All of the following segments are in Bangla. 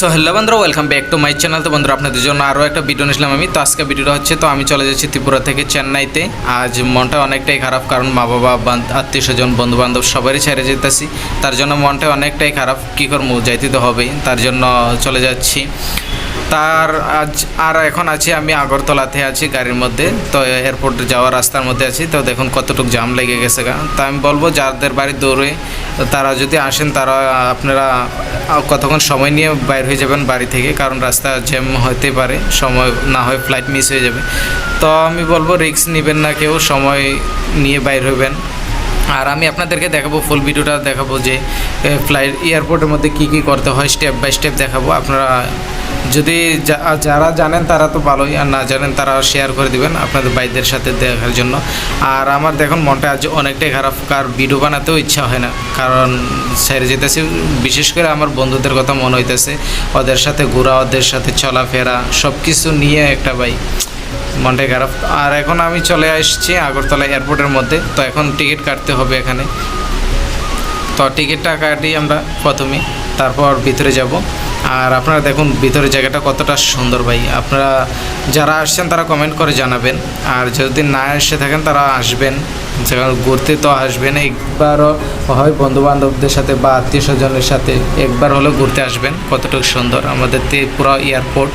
সো হ্যালো বন্ধুরা welcome back to my channel তো বন্ধুরা, আপনাদের জন্য আরও একটা ভিডিও নিয়েছিলাম আমি। তো আজকে ভিডিওটা হচ্ছে, তো আমি চলে যাচ্ছি ত্রিপুরা থেকে চেন্নাইতে। আজ মনটা অনেকটাই খারাপ, কারণ মা বাবা আত্মীয় স্বজন বন্ধু বান্ধব সবারই ছেড়ে যেতেছি। তার জন্য মনটা অনেকটাই খারাপ। কী করব, যাইতে তো হবে তার জন্য চলে যাচ্ছি। তার আজ আর এখন আছি আমি আগরতলাতে আছি গাড়ির মধ্যে। তো এয়ারপোর্ট যাওয়ার রাস্তার মধ্যে আছি। তো দেখুন কতটুকু জাম লেগে গেছে তা আমি বলব যাদের বাড়ি দৌড়ে তারা যদি আসেন, তারা আপনারা কতক্ষণ সময় নিয়ে বাইর হয়ে যাবেন বাড়ি থেকে। কারণ রাস্তা জ্যাম হতে পারে, সময় না হয় ফ্লাইট মিস হয়ে যাবে। তো আমি বলব রিস্ক নেবেন না কেউ, সময় নিয়ে বাইর হবেন আর আমি আপনাদেরকে দেখাবো ফুল ভিডিওটা দেখাবো যে ফ্লাইট এয়ারপোর্টের মধ্যে কী কী করতে হয় স্টেপ বাই স্টেপ দেখাবো। আপনারা যদি যারা জানেন তারা তো ভালোই, আর না জানেন তারা শেয়ার করে দিবেন আপনাদের ভাইদের সাথে দেখার জন্য। আর আমার দেখুন, মনটা আজ অনেকটাই খারাপ, কার ভিডিও বানাতেও ইচ্ছা হয় না। কারণ ছেড়ে যেতেছে, বিশেষ করে আমার বন্ধুদের কথা মনে হইতেছে, ওদের সাথে ঘোরা, ওদের সাথে চলাফেরা সব কিছু নিয়ে একটা ভাই মনটাই খারাপ। আর এখন আমি চলে আসছি আগরতলা এয়ারপোর্টের মধ্যে, তো এখন টিকিট কাটতে হবে এখানে। তো টিকিটটা কাটি আমরা প্রথমে, তারপর ভিতরে যাব। আর আপনারা দেখুন ভিতরে জায়গাটা কতটা সুন্দর ভাই। আপনারা যারা আসছেন তারা কমেন্ট করে জানাবেন। আর যদি না এসে থাকেন তারা আসবেন। যেমন ঘুরতে তো আসবেন। একবারও হয় বন্ধু বান্ধবদের সাথে বা আত্মীয় স্বজনের সাথে একবার হলেও ঘুরতে আসবেন। কতটুকু সুন্দর। আমাদের ত্রিপুরা এয়ারপোর্ট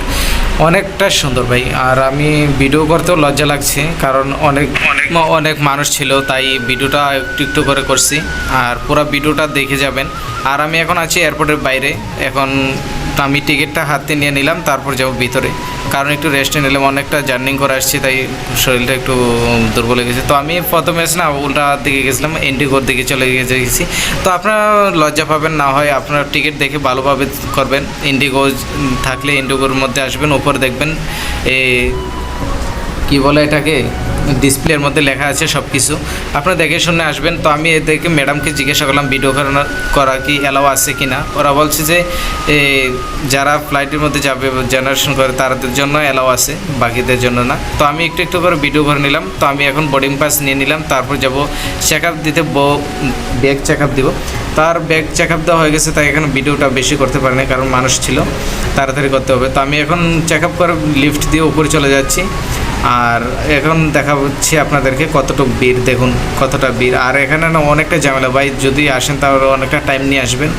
অনেকটা সুন্দর ভাই। আর আমি ভিডিও করতেও লজ্জা লাগছে। কারণ অনেক অনেক। অনেক মানুষ ছিল তাই ভিডিওটা একটু একটু করে করছি। আর পুরো ভিডিওটা দেখে যাবেন। আর আমি এখন আছি এয়ারপোর্টের বাইরে। এখন আমি টিকিটটা হাতে নিয়ে নিলাম, তারপর যাব ভিতরে। কারণ একটু রেস্টে নিলাম, অনেকটা জার্নি করে আসছি, তাই শরীরটা একটু দুর্বল হয়ে গেছে। তো আমি প্রথমে এসে না, উল্টা দিকে গেছিলাম ইন্ডিগোর দিকে চলে গেছি। তো আপনারা লজ্জা পাবেন না, হয় আপনারা টিকিট দেখে ভালোভাবে করবেন। ইন্ডিগো থাকলে ইন্ডিগোর মধ্যে আসবেন, উপর দেখবেন, এ কি বলে এটাকে? ডিসপ্লের মধ্যে লেখা আছে সব কিছু আপনারা দেখে শুনে আসবেন। তো আমি এদেরকে ম্যাডামকে জিজ্ঞাসা করলাম, ভিডিও করা কি অ্যালাও আছে কি না ওরা বলছে যে যারা ফ্লাইটের মধ্যে যাবে জেনারেশন করে, তাদের জন্য অ্যালাও আছে, বাকিদের জন্য না। তো আমি একটু একটু করে ভিডিও করে নিলাম। তো আমি এখন বোর্ডিং পাস নিয়ে নিলাম। তারপর যাব চেক আপ দিতে ব্যাগ চেক আপ দিব। তার ব্যাগ চেক আপ দেওয়া হয়ে গেছে, তাই এখন ভিডিওটা বেশি করতে পারি না, কারণ মানুষ ছিল। তাড়াতাড়ি করতে হবে। তো আমি এখন চেক আপ করে লিফট দিয়ে উপরে চলে যাচ্ছি। আর এখন দেখা হচ্ছে আপনাদেরকে কতটুকু ভিড়, দেখুন কতটা ভিড়। আর এখানে না অনেকটা ঝামেলা। ভাই, যদি আসেন তাহলে অনেকটা টাইম নিয়ে আসবেন।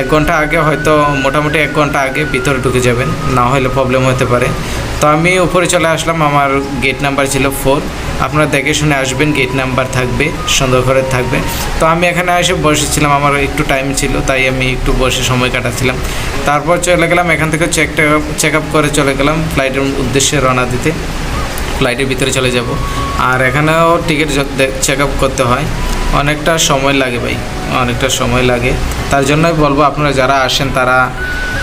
এক ঘণ্টা আগে হয়তো মোটামুটি এক ঘণ্টা আগে ভিতরে ঢুকে যাবেন। না হলে প্রবলেম হতে পারে। তো আমি উপরে চলে আসলাম। আমার গেট নাম্বার ছিল ফোর আপনারা দেখে শুনে আসবেন গেট নাম্বার থাকবে, সুন্দর করে থাকবে। তো আমি এখানে এসে বসেছিলাম। আমার একটু টাইম ছিল, তাই আমি একটু বসে সময় কাটাচ্ছিলাম। তারপর চলে গেলাম। এখান থেকে চেক চেক আপ করে চলে গেলাম। ফ্লাইটের উদ্দেশ্যে রওনা দিতে। ফ্লাইটের ভিতরে চলে যাব। আর এখানেও টিকিট চেক আপ করতে হয়। অনেকটা সময় লাগে ভাই, অনেকটা সময় লাগে। তার জন্যই বলব আপনারা যারা আসেন তারা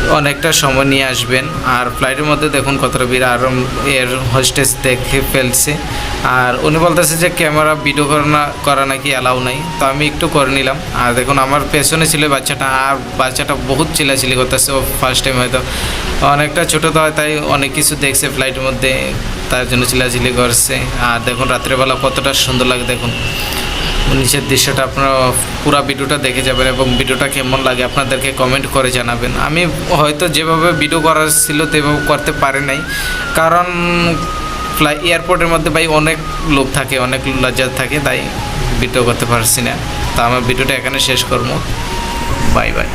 অনেকটা সময় নিয়ে আসবেন। আর ফ্লাইটের মধ্যে দেখুন কতটা ভিড়। আর এর হোস্টেস দেখে ফেলছে। আর উনি বলতেছে যে, ক্যামেরা ভিডিও করা করা নাকি অ্যালাউ নাই। তো আমি একটু করে নিলাম। আর দেখুন, আমার পেছনে ছিল বাচ্চাটা। আর বাচ্চাটা বহুত চিলাচিলি করতেছে। ও ফার্স্ট টাইম হয়তো অনেকটা ছোটো তো তাই অনেক কিছু দেখছে ফ্লাইটের মধ্যে। তার জন্য চিলাচিলি করছে। আর দেখুন, রাত্রেবেলা কতটা সুন্দর লাগে দেখুন। নিচের দৃশ্যটা আপনারা পুরো ভিডিওটা দেখে যাবেন এবং ভিডিওটা কেমন লাগে আপনাদেরকে কমেন্ট করে জানাবেন। আমি হয়তো যেভাবে ভিডিও করার ছিল তেভাবে করতে পারি নাই। কারণ ফ্লাই এয়ারপোর্টের মধ্যে ভাই অনেক লোক থাকে, অনেক লজ্জা থাকে, তাই ভিডিও করতে পারছি না। তা আমার ভিডিওটা এখানে শেষ করব। Bye bye